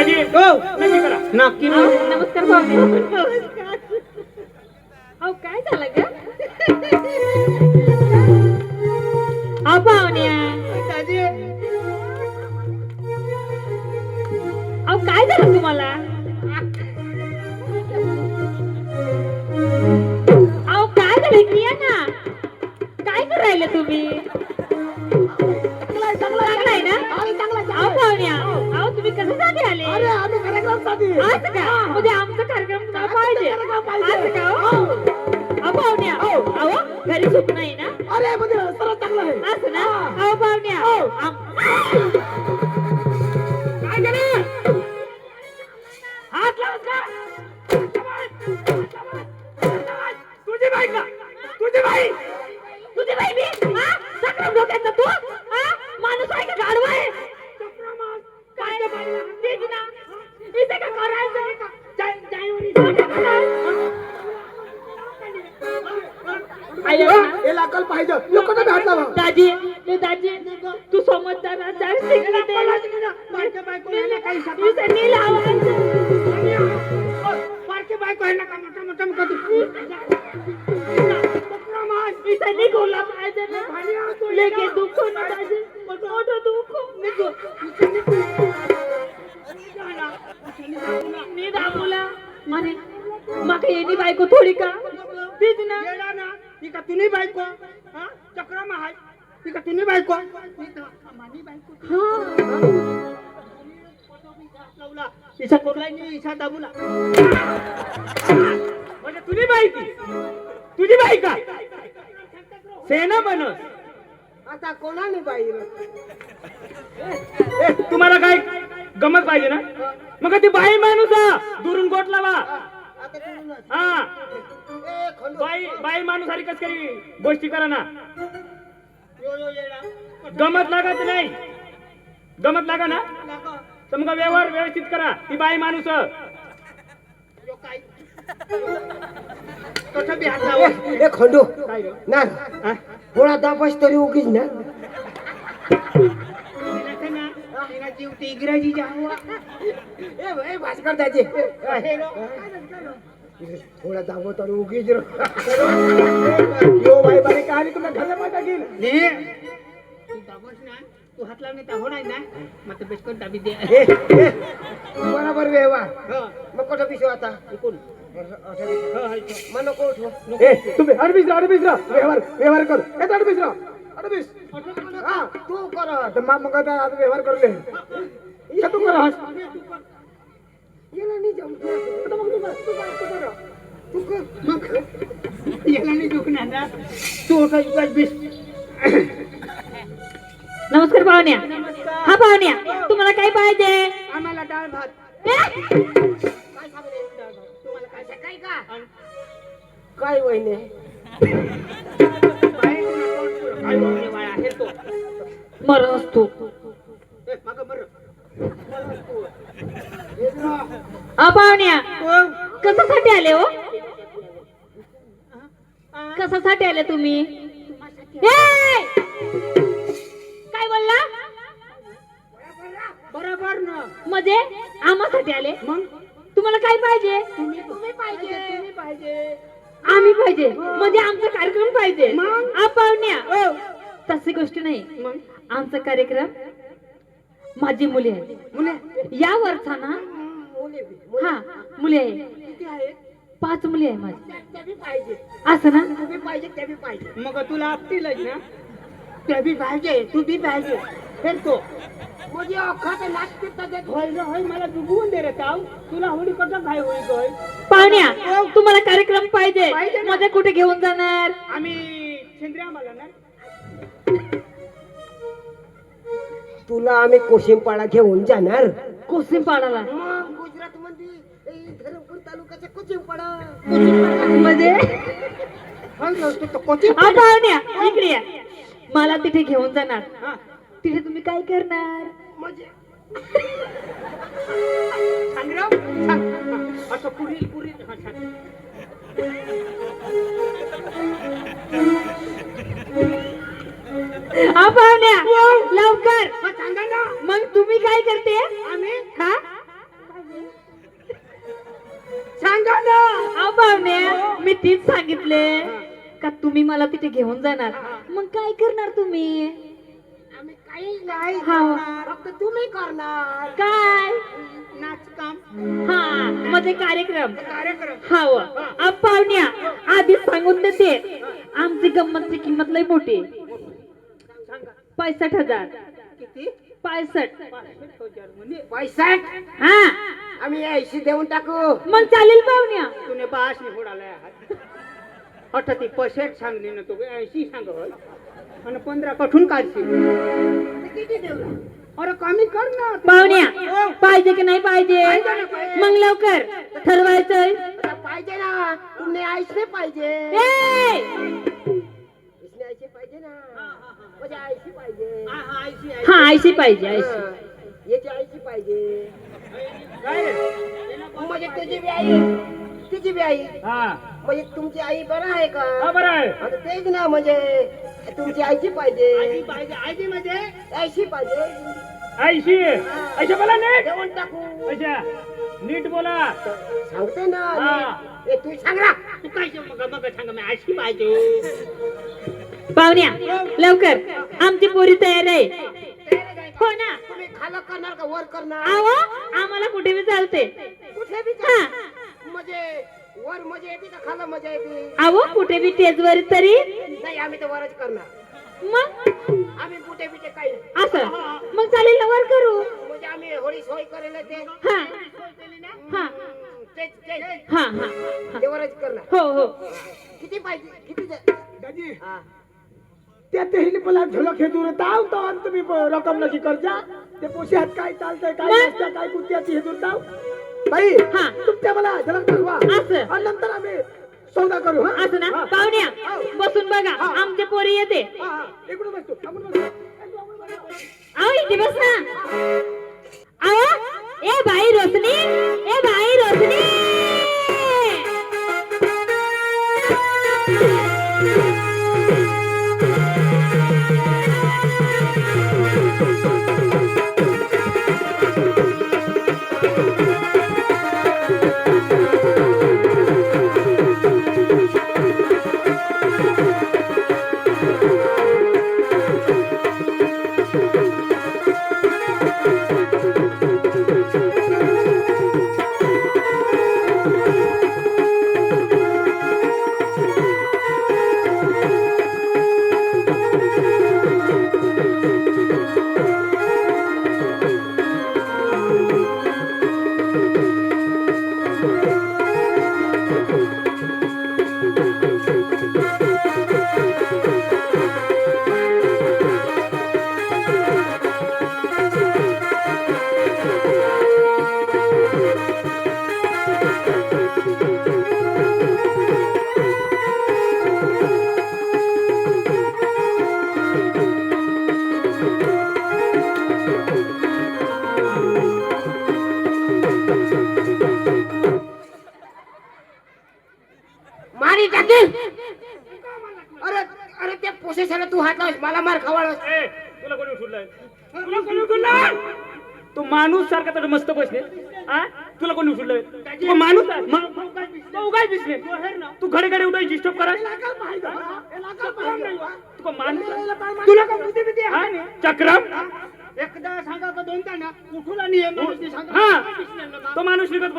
दाजी हो. नक्की करा. नक्की अहो, मग. नमस्कार पाहुणे अहो काय झालं ग? अहो पाहुण्या अहो काय झालं तुम्हाला? अहो काय झालं? की या ना. काय करायला तुम्ही? चांगलं आहे ना? अहो पाहुण्या अहो तुम्ही कशासाठी आले? अरे आम्ही कार्यक्रमासाठी. असं का? म्हणजे आमचा कार्यक्रम तुला पाहिजे. असं का? हो? अहो पाहुण्या. अहो घरी सुख नाही ना? अरे म्हणजे सर्व चांगलं आहे. असं ना? अहो पाहुण्या. आम- काय केलं? हात लावत का तुझी बाई का? तुझी बाई? तुझी बाई मी हा? तू? हा? माणूस आहे का गाढवा आहे? हे लाकल पाहिजे. भाऊ. दाजी ए दाजी तू समजदार आचार शिकली ते बायको काही सांग. आहे ना का मोठा मोठा मोठा इथे निघोला पाहिजे ना. लेके दुःख ना पाहिजे मोठं बायको थोडी का? तीच ना. येडा ना ही का तुनी बायको? हा? चक्रमा हाय. ही का तुनी बायको? ही का मानी बायको. हा. लावला इसा कोरलाय नी इसा दाबुला. म्हणजे तुझी बाई ती तुझी बाई का सेना बनस. आता कोणाने बाई ए, तुम्हाला काय गमत पाहिजे ना? मग ती बाई माणूस हा, दुरून गोट लावा. हा. ए खंडू बाई बाई माणूस सारी कस करी? गोष्टी करा ना. यो यो येडा. गमत लागत नाही. गमत लागा ना. तर मग व्यवहार व्यवस्थित करा. ती बाई माणूस. खंडू? ना. हा? थोडा दाबास तरी उगीच ना. तिला ना तिला जीव ती इंग्रजी जावा. ए ए भास्कर दाजी रो. थोडा दाबो तरी उगीच रो यो बाई बारी कहाणी तुला घरला गेल? ने? तू दाबस ना तू हात लावणे ना? मग ते बेसकन दाबी दे. बरोबर व्यवहार. हो. मग कुठं पिसू आता? इकून मग नको उठव तुम्ही अडबीस राहा व्यवहार व्यवहार कर. येत अडबीस राहा अडबीस. हा तू कर. मग व्यवहार करू ले. ये तू कर. येला नाही जमत आता मग तू कर तू कर तू कर तू कर. मग याला नाही दुखणार ना तू होता इकडे बेस. नमस्कार पाहुण्या. हा पाहुण्या तुम्हाला काय पाहिजे? आम्हाला डाळ भात? काय सांगले डाळ भात. तुम्हाला काय काय का? काय वहिने? बाहेर तुला कोण पुरं? काय बोलले बाळा? हे तो. मरस तू ए, मागं बरं. हा पाहुण्या हो. कशासाठी आले हो? कशासाठी आले तुम्ही? ए! काय बोलला? बरोबर ना. म्हणजे आम्हासाठी आले? मग? तुम्हाला काय पाहिजे? तुम्ही तुम्ही पाहिजे. तुम्ही पाहिजे. आम्ही पाहिजे. म्हणजे आमचा कार्यक्रम पाहिजे. मग? हा. पाहुण्या. तशी गोष्ट नाही. मग? आमचा कार्यक्रम माझी मुली आहे मुले? या वर्षा ना मुले. बी. हा मुली आहे किती आहे पाच मुली आहे माझी. त्या- त्या बी पाहिजे. असं ना? तू बी पाहिजे त्या बी पाहिजे. मग तुला आपटीलच ना? त्या बी पाहिजे तू बी पाहिजे. फेरतो म्हणजे अख्खा होय होय मला डुबवून दे रे ताव तुला होळी कसं काय होळी होय पाहुण्या तुम्हाला कार्यक्रम पाहिजे. पाहिजे ना. मध्ये कुठे घेऊन जाणार? आम्ही सेंद्रिय आम्हाला ना? तुला आम्ही कोशिंपाळा घेऊन जाणार. कोसिम पाडाला मग. गुजरात मध्ये धरमपूर तालुक्याच्या कोशिंपाडा होय रे, तू? तर कोची पाहुण्या इकडे या. मला तिथे घेऊन जाणार. हा. तिथे तुम्ही काय करणार? म्हणजे? सांग असं हा, पाहुण्या. लवकर. हा, सांगा ना. मग तुम्ही काय करते? आम्ही? हा? तीच सांगितले का तुम्ही मला तिथे घेऊन जाणार? मग काय करणार तुम्ही? आम्ही काही नाही हा. करणार. फक्त तुम्ही करणार. काय? नाच काम हा म्हणजे कार्यक्रम. कार्यक्रम. हाव आ, पाहुण्या आधीच सांगून देते. आमची गंमतची किंमत लय मोठी. सांगा. पासष्ट हजार. किती? हा. आम्ही ऐंशी देऊन टाकू. मग चालेल पाहुण्या. तुने बास नाही फोडालाय अठ ती पसेट सांगली ना तू ऐंशी सांग. आणि पंधरा कठून काढशील? किती देऊ अरे कमी कर ना. पाहुण्या पाहिजे की नाही पाहिजे. मग लवकर ठरवायचंय पाहिजे ना. तुमने ऐंशी पाहिजे. हा ऐशी पाहिजे हा. याची ऐंशी पाहिजे. म्हणजे तुझी बी आई तिची बी आई. हा. म्हणजे तुमची आई बरं आहे का? बरं आहे. आता तेच ना म्हणजे तुमची आईची पाहिजे. आईची म्हणजे? ऐंशी पाहिजे. ऐशी बोला नीट. देऊन टाकू. अच्छा नीट बोला. सांगते ना हा. तू सांग ना. तू काय मग मग सांग मी ऐंशी पाहिजे. पाहुण्या लवकर. आमची पोरी तयार आहे. हो ना? तुम्ही खालं करणार का वर करणार? आहो आम्हाला कुठे बी चालते कुठे बी हा. म्हणजे वर मजा येते का खालं मजा येते? आहो कुठे बी टेजवर तरी. नाही आम्ही तर वरच करणार. मग? आम्ही कुठे बिटे काही असं. मग चालेल ना वर करू. म्हणजे आम्ही होळी सोय करेल ते. हा. हा. हम्म, तेच तेच. हा हा हा. ते वरच करणार. हो हो. किती पाहिजे? किती दे- दाजी. हा. त्या तेही मला झलक हे दूर ताव तो आणि तुम्ही रक्कम नक्की करजा ते पोशात काय चालतंय काय? नसतं काय कुत्याची हे दूर ताव बाई हा. तुमच्या मला झलक दाखवा असं. आणि नंतर आम्ही सौदा करू हा असं ना हा. पाहुण्या बसून बघा. आमचे पोरी येते हा, हा. इकडून बसतो आपण बसतो. आपण बसतो. आओ इथे बस ना आओ ए भाई रोशनी ए भाई रोशनी मारी टाकेल अरे अरे त्या पोसेसाला तू हात लावस मला मार खवाळस ए तुला कोणी उठवलंय तुला कोणी उठवलंय तू माणूस सारखा तर मस्त बसले. हा तुला कोणी उठवलंय तू माणूस? आहे मग तू काय दिसले. तू घडे घडे उठाय डिस्टर्ब करा तू माणूस? आहे? तुला का बुद्धी बिद्धी? आहे. ना? चक्रम एकदा सांगा का दोनदा ना उठून आणि हे माणूस सांगा हा तो माणूस निघत